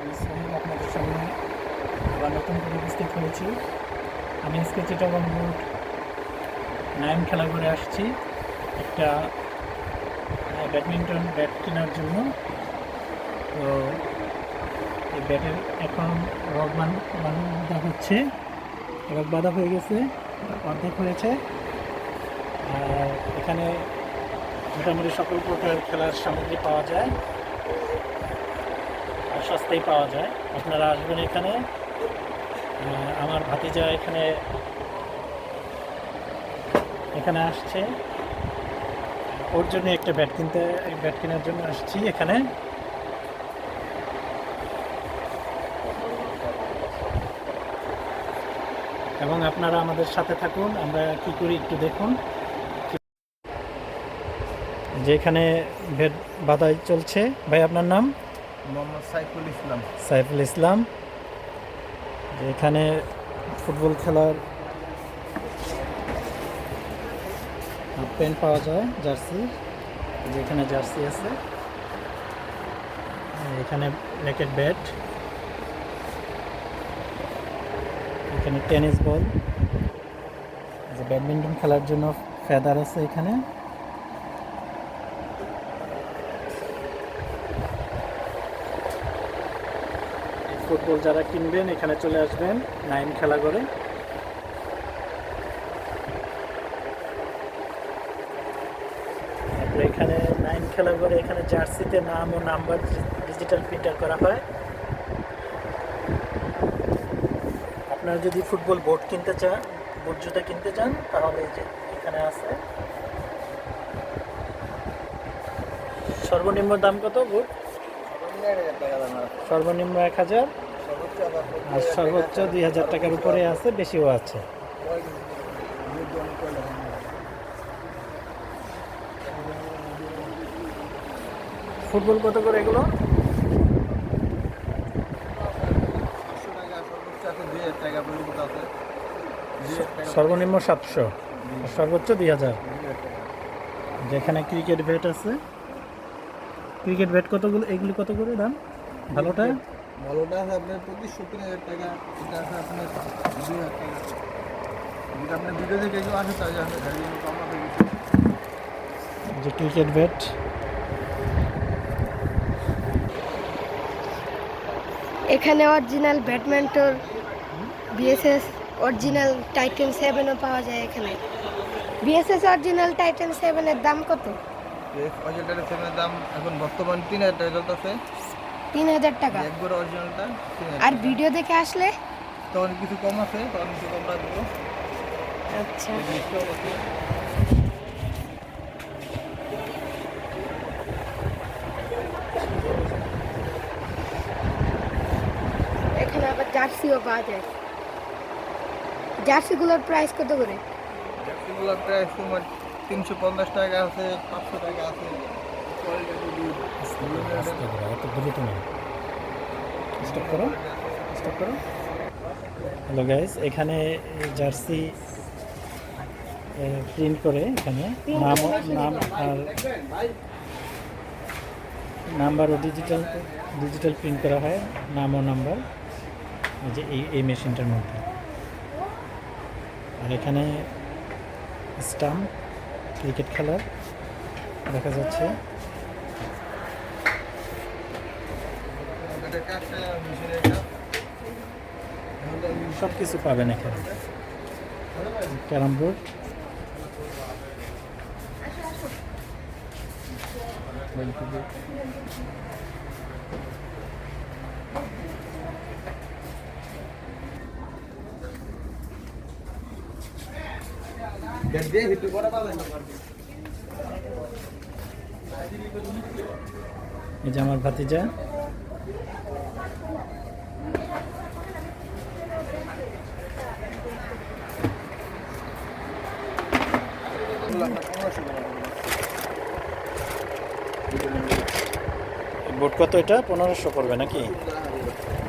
আমি সোহেল আপনাদের সামনে আবার নতুন করে উপস্থিত হয়েছি। আমি আজকে চিটাগং বোর্ড নাইন খেলা করে আসছি একটা ব্যাডমিন্টন ব্যাট কেনার জন্য। তো এই ব্যাটের এখন বান বাঁধা হচ্ছে রক বাঁধা হয়ে গেছে, অর্ধেক হয়েছে। আর এখানে মোটামুটি সকল প্রকার খেলার সামগ্রী পাওয়া যায়। সস্তায় পাওয়া যায়। আপনারা আসবেন এখানে। আমার ভাতিজা এখানে এখানে আসছে। ওর জন্য একটা ব্যাট কিনতে, ব্যাট কেনার জন্য আসছি এখানে। এবং আপনারা আমাদের সাথে থাকুন, আমরা কি করি একটু দেখুন। যে এখানে ভেট বাধাই চলছে। ভাই, আপনার নাম? সাইফুল ইসলাম। সাইফুল ইসলাম, এখানে ফুটবল খেলার প্যান্ট পাওয়া যায়, জার্সি যে এখানে জার্সি আছে। এখানে র্যাকেট ব্যাট, এখানে টেনিস বল। ব্যাডমিন্টন খেলার জন্য ফেদার আছে এখানে। ফুটবল যারা কিনবেন এখানে চলে আসবেন নাইন খেলা করে। এখানে নাইন খেলা করে এখানে জার্সিতে নাম ও নাম্বার ডিজিটাল প্রিন্টার করা হয়। আপনারা যদি ফুটবল বোর্ড কিনতে চান বোর্ড জুতা কিনতে চান তাহলে এই যে এখানে আছে। সর্বনিম্ন দাম কত বোর্ড? সর্বনিম্ন এক হাজার। আর সর্বোচ্চ দুই হাজার টাকার উপরে আছে, বেশিও আছে। ফুটবল কত করে এগুলো? সর্বনিম্ন সাতশো সর্বোচ্চ দুই হাজার। যেখানে ক্রিকেট ব্যাট আছে। ক্রিকেট ব্যাট কতগুলো, এগুলি কত করে দাম? ভালোটা? ভালোটা আছে আপনার প্রতি সত্তর হাজার টাকা এটা আছে আপনার দুই হাজার টাকা। যেটা আপনার ভিডিও দেখে কেউ আসে তাই আছে গাড়ি কম হবে যে ক্রিকেট ব্যাট এখানে original badminton BSS original Titan সেভেনও পাওয়া যায় এখানে। বিএসএস অরিজিনাল টাইটেন সেভেনের দাম কত? অরিজিনালটার ফ্রেমের দাম এখন বর্তমান তিন হাজার টাকা চলতেছে। তিন হাজার টাকা একবার অরিজিনালটা আর ভিডিও দেখে আসলে? তখন কিছু কম আছে তখন কিছু কম রাখব। আচ্ছা। এখানে আবার জার্সিও পাওয়া যায়। জার্সিগুলোর প্রাইস কত করে? এগুলো প্রায় তোমার তিনশো পঞ্চাশ টাকা আছে পাঁচশো টাকা আছে। হ্যালো গাইজ এখানে জার্সি প্রিন্ট করে এখানে নাম নাম আর নাম্বার ও ডিজিটাল ডিজিটাল প্রিন্ট করা হয়, নাম ও নাম্বার, এই যে এই এই মেশিনটার মধ্যে। আর এখানে স্টাম্প ক্রিকেট খেলার দেখা যাচ্ছে। সব কিছু পাবেন এখানে। ক্যারাম বোর্ড এই যে আমার ভাতিজা। বোর্ড কত এটা? পনেরোশো করবে নাকি?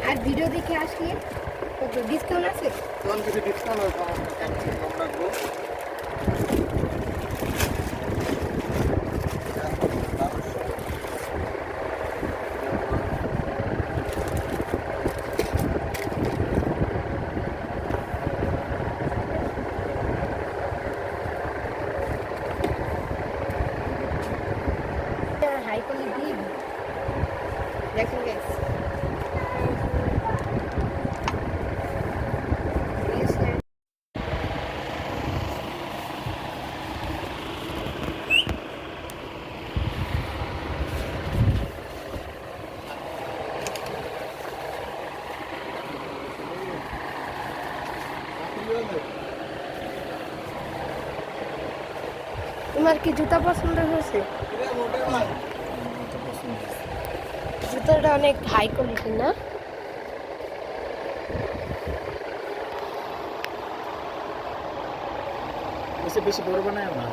আর ভিডিও দেখে আসলে কত ডিসকাউন্ট আছে? কোন কিছু ডিসকাউন্ট কম রাখব। তোমার কি জুতা পছন্দ হয়েছে? জুতাটা অনেক হাই কোয়ালিটির না? বেশি বড় বানায় না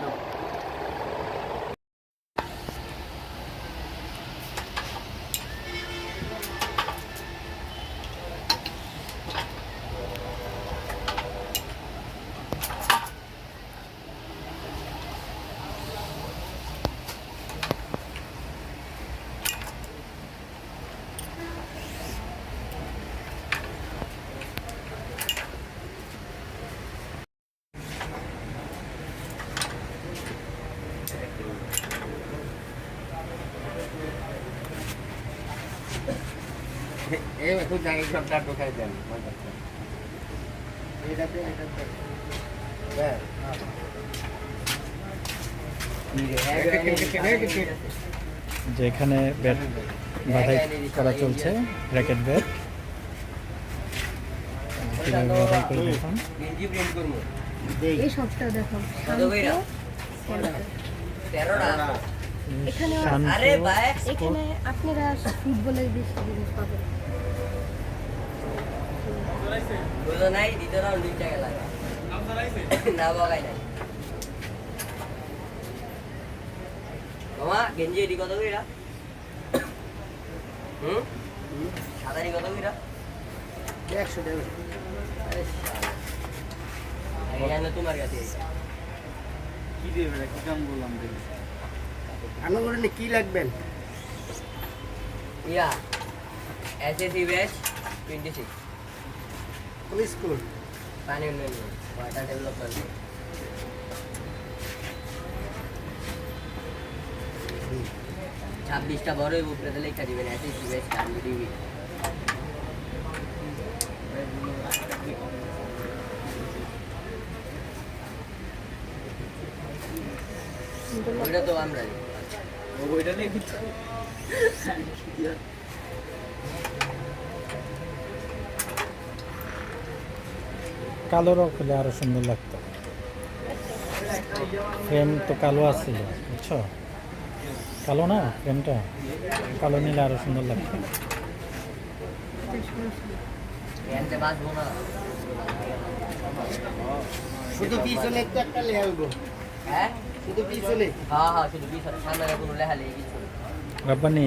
এই খুব জানি সব ডাক দেন এটাতে এটাতে যে এখানে ব্যাট বাধাই করা চলছে র্যাকেট ব্যাট। দেখুন। এখানে আপনারা ফুটবলের বেশি জিনিস পাবেন। নাই দ্বিতীয় রাউন্ড দুইটা গেলা না বগাই নাই। মামা গেঞ্জি এটি কত কইরা? হুম? সাদারি কত কইরা? একশো টাকা। এখানে তোমার কাছে। কি দেবে কি দাম বললাম আমি বলেন কি লাগবেন? Yeah SSC batch twenty six কোন স্কুল? পানি উন্নয়ন ওয়াটার ডেভেলপমেন্ট। ছাব্বিশটা বড় উপরে লেখা দিবেন এসএসসি ব্যাচ কান্দি দিবি? ওইটা তো আমরা। ওইটা নেই কালো রং হলে আরও সুন্দর লাগতো। ফ্রেম তো কালো আছিল বুঝছ? কালো না ফ্রেমটা কালো নিলে আরও সুন্দর লাগতো। শুধু পিছনে একটু লেহালবো হ্যাঁ? শুধু পিছনে? হ্যাঁ হ্যাঁ শুধু পিছনে। সামনে কোনো লেখা নেই কিছু নেই। রাব্বানি?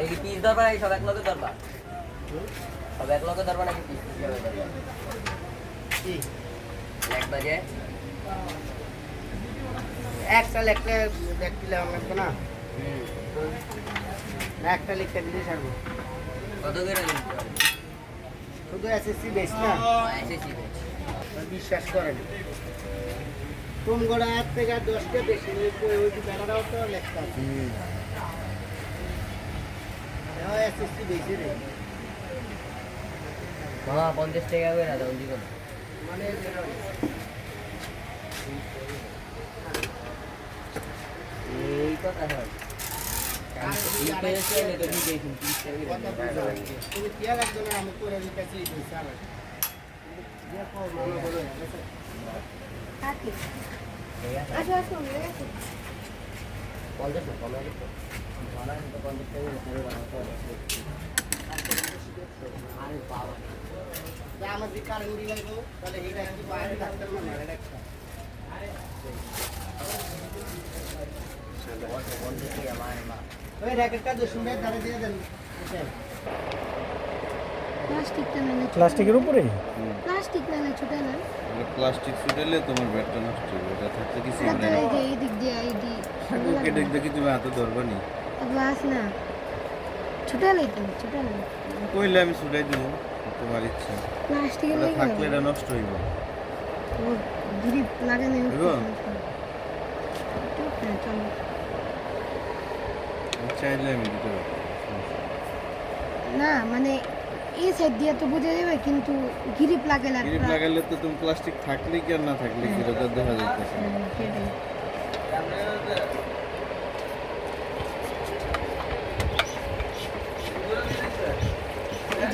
এই পিস দরবার নাকি সব এক লগে দরবার সব এক লগে দরবার নাকি পিস? এক বাজে। এক একটা দেখছিলাম লাগবে না। একটা লিখতে দিলে ছাড়বো। কত করে শুধু এসএসসি বেস না? এসেছি বেশ বিশ্বাস করেন তোমগড়া এক থেকে দশটা বেশি ওই ব্যানারাও তো লেখা আছে এসএসসি বেশি রে। মামা পঞ্চাশ টাকা করে দাও দিবেন আমি করে দিতেছি স্যার যে কো বলো কাকি ঠিক আছে আসো আসো নিয়ে আসো। পঞ্চাশ না কমে গেছে ভাড়া কিন্তু পঞ্চাশ টাকা করে পুরো বানাতে হবে। আরে বাবা আমার যে কারেন্ট দিলে গো তাহলে এটা কি বাইরে ডাক্তার না মারে একটা পঞ্চাশ টাকা মারে মা ওই র্যাকেটটা দশ মিনিট ধরে দিয়ে দেন প্লাস্টিকটা না না প্লাস্টিকের উপরেই? প্লাস্টিক না না ছোট না। প্লাস্টিক ছুটালে তোমার ব্যাটটা নষ্ট হবে এটা থাকতে কিছু এটা তো হবে না এই যে এই দিক দিয়ে এই দিক কেটে দেখি তুমি হাতে ধরবা নি? গ্লাস না। ছোট নাই তো ছোট না। কইলে আমি ছুটাই দিব। তোমার ইচ্ছা। প্লাস্টিকের থাকলে এটা নষ্ট হইব। ও গ্রিপ লাগে না হইব? হ্যাঁ চাইলে আমি দিতে। না মানে এই সাইড দিয়ে তো বোঝা যাবে কিন্তু গিরিপ লাগে গ্রিপ লাগাইলে তো তুমি প্লাস্টিক থাকলে কি আর না থাকলে কি? দেখা যাইতেছে হুম,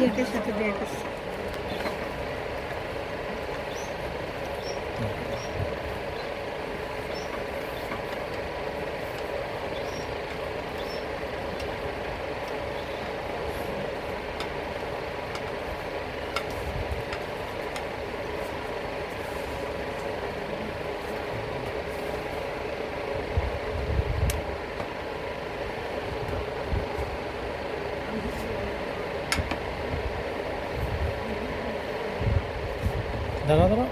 এই সাথে আছে Kenara bak.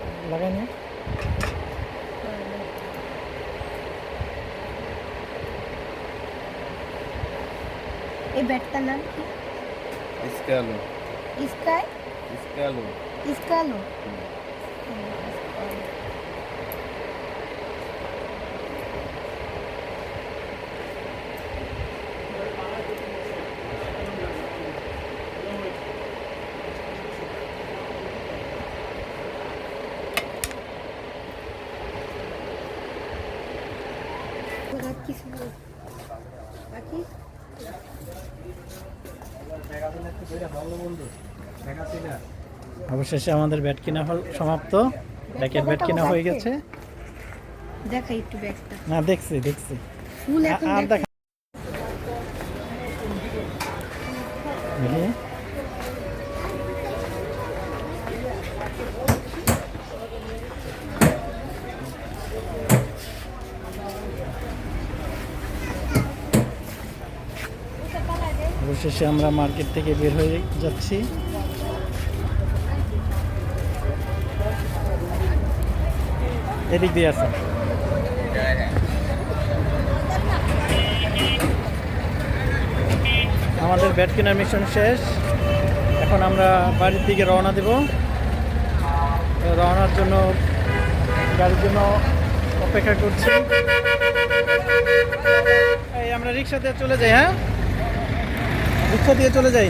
অবশেষে আমাদের ব্যাট কিনা হল সমাপ্ত। ব্যাকের ব্যাট কিনা হয়ে গেছে। দেখাই একটু ব্যাগটা না দেখছি দেখছি। ফুল এখন আর। দেখা অবশেষে আমরা মার্কেট থেকে বের হয়ে যাচ্ছি। এদিক দিয়ে আছে আমাদের ব্যাট কেনার মিশন শেষ। এখন আমরা বাড়ির দিকে রওনা দেব। রওনার জন্য গাড়ির জন্য অপেক্ষা করছি। এই আমরা রিক্সা দিয়ে চলে যাই হ্যাঁ? রিক্সা দিয়ে চলে যাই।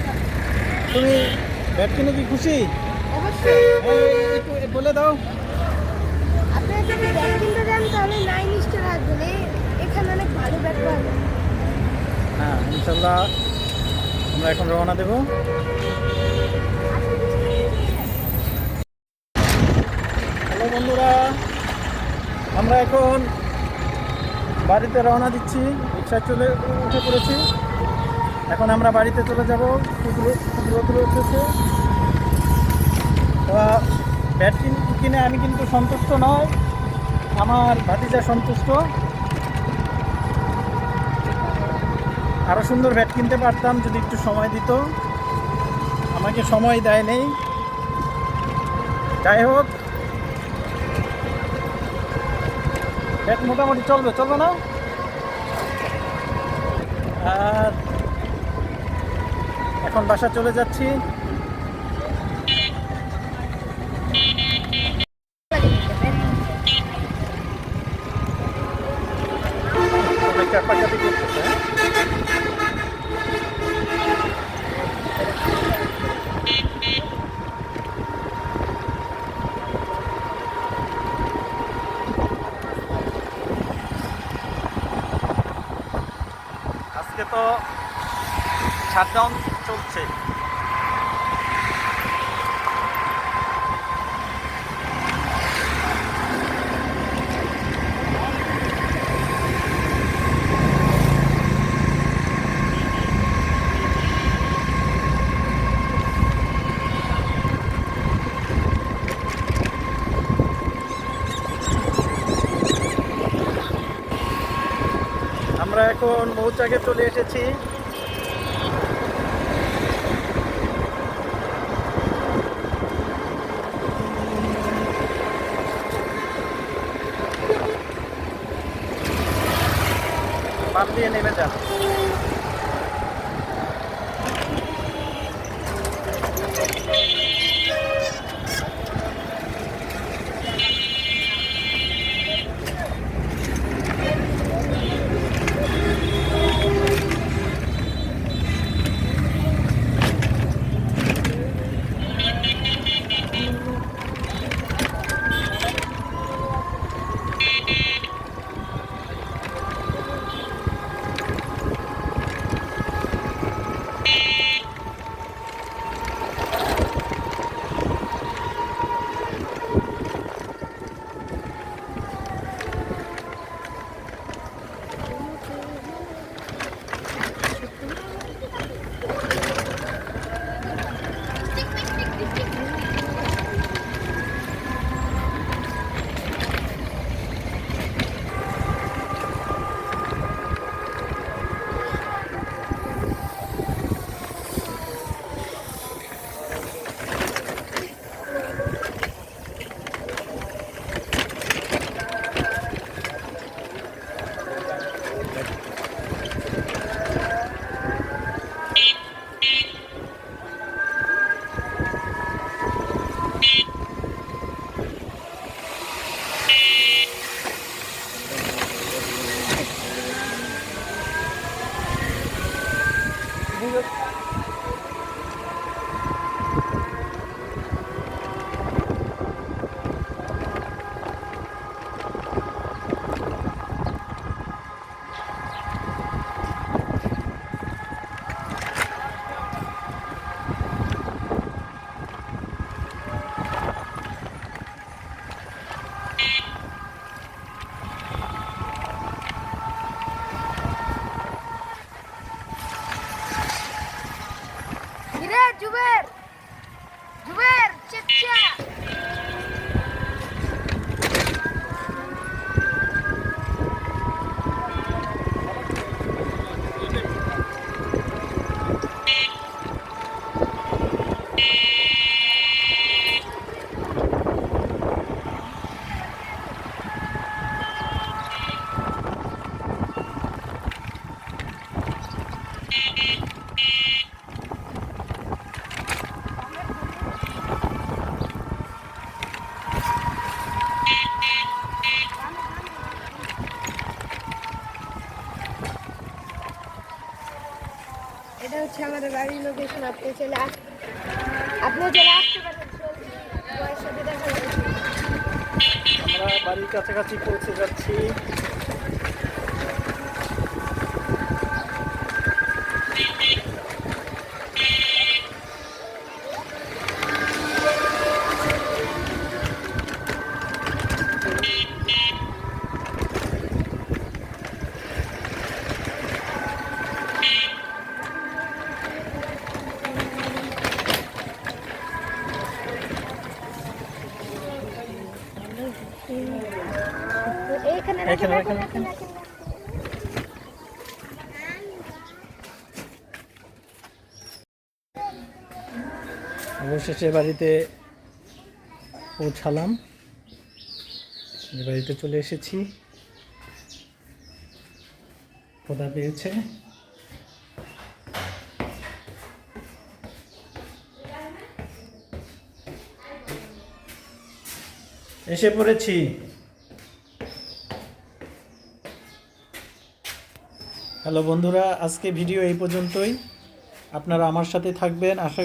তুমি ব্যাট কিনে কি খুশি? বলে দাও। এখানে অনেক ভালো যায় হ্যাঁ ইনশাল্লাহ আমরা এখন রওনা দেব হ্যালো বন্ধুরা আমরা এখন বাড়িতে রওনা দিচ্ছি রিক্সায় চলে উঠে পড়েছি এখন আমরা বাড়িতে চলে যাব রোদ্র উঠেছে ব্যাট কিনে আমি কিন্তু সন্তুষ্ট নয় আমার ভাতিজা সন্তুষ্ট। আরও সুন্দর ব্যাট কিনতে পারতাম, যদি একটু সময় দিত। আমাকে সময় দেয় নেই। যাই হোক। ব্যাট মোটামুটি চলবে চলবে না? আর এখন বাসা চলে যাচ্ছি অনেক চাপাচাপি করতেছে হ্যাঁ? আজকে তো শাটডাউন চলছে আমরা এখন মৌচাকে চলে এসেছি। কাছাকাছি অবশেষে বাড়িতে পৌঁছালাম। বাড়িতে চলে এসেছি। খোদা পেয়েছে। এসে পড়েছি। হ্যালো বন্ধুরা, আজকে ভিডিও এই পর্যন্তই। আপনারা আমার সাথে থাকবেন। আশা